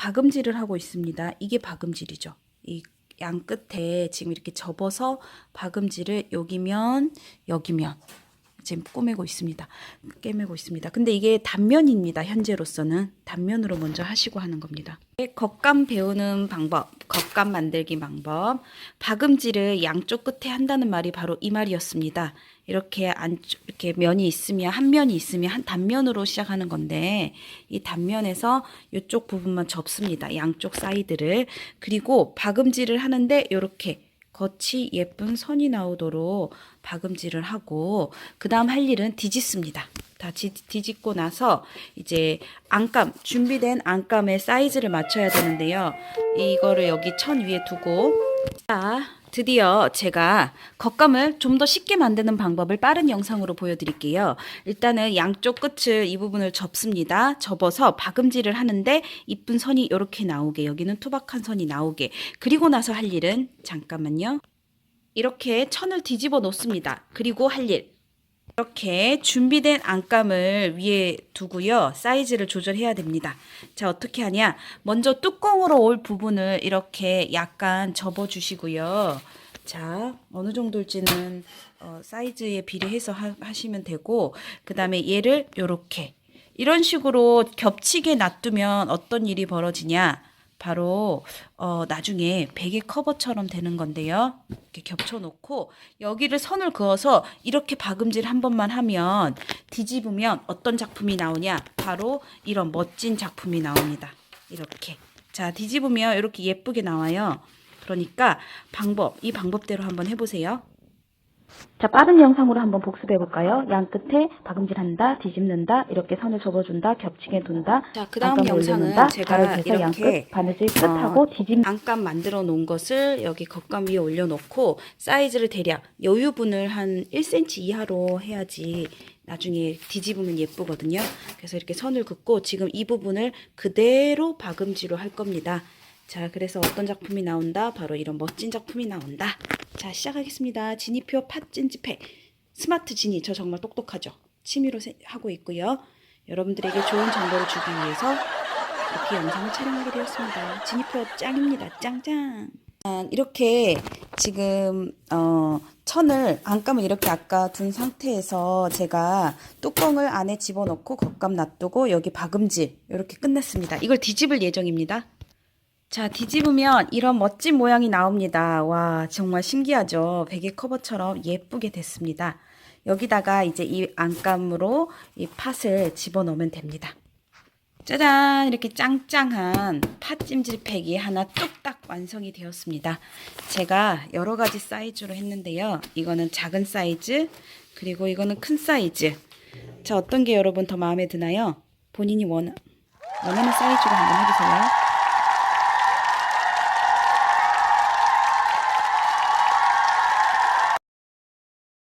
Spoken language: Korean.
박음질을 하고 있습니다. 이게 박음질이죠. 이 양 끝에 지금 이렇게 접어서 박음질을 여기면 여기면 지금 꼬매고 있습니다. 꿰매고 있습니다. 근데 이게 단면입니다. 현재로서는 단면으로 먼저 하시고 하는 겁니다. 겉감 배우는 방법, 겉감 만들기 방법, 박음질을 양쪽 끝에 한다는 말이 바로 이 말이었습니다. 이렇게 안쪽 이렇게 면이 있으면 한 면이 있으면 한 단면으로 시작하는 건데 이 단면에서 이쪽 부분만 접습니다. 양쪽 사이드를 그리고 박음질을 하는데 이렇게 겉이 예쁜 선이 나오도록 박음질을 하고 그 다음 할 일은 뒤집습니다. 다 지- 뒤집고 나서 이제 안감 준비된 안감의 사이즈를 맞춰야 되는데요. 이거를 여기 천 위에 두고 자 드디어 제가 겉감을 좀 더 쉽게 만드는 방법을 빠른 영상으로 보여드릴게요. 일단은 양쪽 끝을 이 부분을 접습니다. 접어서 박음질을 하는데 이쁜 선이 이렇게 나오게 여기는 투박한 선이 나오게 그리고 나서 할 일은 잠깐만요. 이렇게 천을 뒤집어 놓습니다. 그리고 할 일. 이렇게 준비된 안감을 위에 두고요. 사이즈를 조절해야 됩니다. 자, 어떻게 하냐? 먼저 뚜껑으로 올 부분을 이렇게 약간 접어 주시고요. 자, 어느 정도일지는 어, 사이즈에 비례해서 하, 하시면 되고, 그 다음에 얘를 이렇게 이런 식으로 겹치게 놔두면 어떤 일이 벌어지냐? 바로 어, 나중에 베개 커버처럼 되는 건데요. 이렇게 겹쳐놓고 여기를 선을 그어서 이렇게 박음질 한 번만 하면 뒤집으면 어떤 작품이 나오냐? 바로 이런 멋진 작품이 나옵니다. 이렇게 자 뒤집으면 이렇게 예쁘게 나와요. 그러니까 방법 이 방법대로 한번 해보세요. 자, 빠른 영상으로 한번 복습해 볼까요? 양 끝에 박음질한다, 뒤집는다, 이렇게 선을 접어준다, 겹치게 둔다. 자, 그 다음 안감을 영상은 올려놓는다, 제가 이렇게 끝, 바느질 끝하고 뒤집 안감 만들어 놓은 것을 여기 겉감 위에 올려놓고 사이즈를 대략 여유분을 한 1cm 이하로 해야지 나중에 뒤집으면 예쁘거든요. 그래서 이렇게 선을 긋고 지금 이 부분을 그대로 박음질로 할 겁니다. 자, 그래서 어떤 작품이 나온다? 바로 이런 멋진 작품이 나온다. 자, 시작하겠습니다. 지니표 팥찐지팩 스마트 지니 저 정말 똑똑하죠. 취미로 세- 하고 있고요. 여러분들에게 좋은 정보를 주기 위해서 이렇게 영상을 촬영하게 되었습니다. 지니표 짱입니다. 짱짱. 아, 이렇게 지금 어, 천을 안감을 이렇게 아까 둔 상태에서 제가 뚜껑을 안에 집어넣고 겉감 놔두고 여기 박음질 이렇게 끝냈습니다. 이걸 뒤집을 예정입니다. 자, 뒤집으면 이런 멋진 모양이 나옵니다. 와, 정말 신기하죠? 베개 커버처럼 예쁘게 됐습니다. 여기다가 이제 이 안감으로 이 팥을 집어넣으면 됩니다. 짜잔! 이렇게 짱짱한 팥찜질팩이 하나 뚝딱 완성이 되었습니다. 제가 여러 가지 사이즈로 했는데요. 이거는 작은 사이즈, 그리고 이거는 큰 사이즈. 자, 어떤 게 여러분 더 마음에 드나요? 본인이 원, 원하는 사이즈로 한번 해보세요.